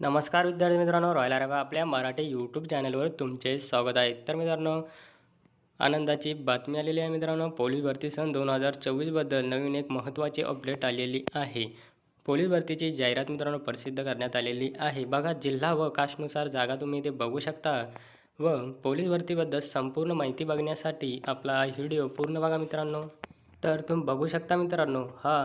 नमस्कार विद्यार्थी मित्रांनो रॉयल अरेबा आपल्या मराठी यूट्यूब चॅनलवर तुमचे स्वागत आहे. तर मित्रांनो आनंदाची बातमी आलेली आहे मित्रांनो. पोलीस भरती सन दोन हजार चोवीसबद्दल नवीन एक महत्त्वाची अपडेट आलेली आहे. पोलीस भरतीची जाहिरात मित्रांनो प्रसिद्ध करण्यात आलेली आहे. बघा जिल्हा व कास्टनुसार जागा तुम्ही इथे बघू शकता व पोलीस भरतीबद्दल संपूर्ण माहिती बघण्यासाठी आपला व्हिडिओ पूर्ण बघा मित्रांनो. तर तुम्ही बघू शकता मित्रांनो हा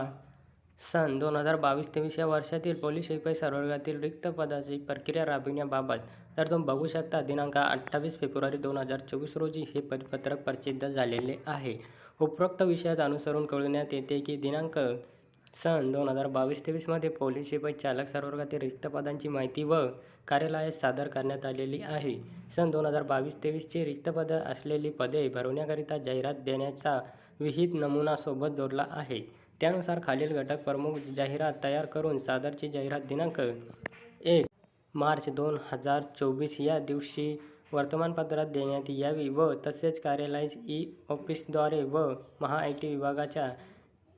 सन दोन हजार बावीस तेवीस या वर्षातील पोलीस शिपाई सर्वर्गातील रिक्त पदाची प्रक्रिया राबविण्याबाबत तर तुम्ही बघू शकता दिनांक अठ्ठावीस फेब्रुवारी दोन हजार चोवीस रोजी हे परिपत्रक प्रसिद्ध झालेले आहे. उपरोक्त विषयात अनुसरून कळविण्यात येते की दिनांक सन दोन हजार बावीस तेवीसमध्ये पोलीस शिपाई चालक सर्वर्गातील रिक्त पदांची माहिती व कार्यालयात सादर करण्यात आलेली आहे. सन दोन हजार बावीस तेवीसची रिक्त पदं असलेली पदे भरवण्याकरिता जाहिरात देण्याचा विहित नमुना सोबत जोडला आहे. त्यानुसार खालील घटक प्रमुख जाहिरात तयार करून सादरची जाहिरात दिनांक एक मार्च दोन हजार चोवीस या दिवशी वर्तमानपत्रात देण्यात यावी व तसेच कार्यालय ई ऑफिसद्वारे व महा आय टी विभागाच्या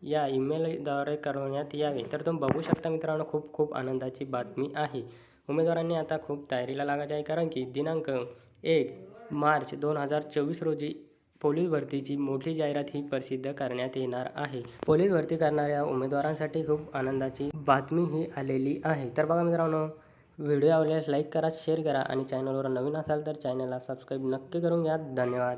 या ईमेलद्वारे करण्यात यावे. तर तुम्ही बघू शकता मित्रांनो खूप खूप आनंदाची बातमी आहे. उमेदवारांनी आता खूप तयारीला लागायचे आहे कारण की दिनांक एक मार्च दोन हजार चोवीस रोजी पोलीस भरतीची मोठी जाहिरात ही प्रसिद्ध करण्यात येणार आहे. पोलीस भरती करणाऱ्या उमेदवारांसाठी खूप आनंदाची बातमी ही आलेली आहे. तर बघा मित्रांनो व्हिडिओ आवडल्यास लाईक करा शेअर करा आणि चॅनलवर नवीन असाल तर चॅनलला सबस्क्राईब नक्की करून घ्या. धन्यवाद.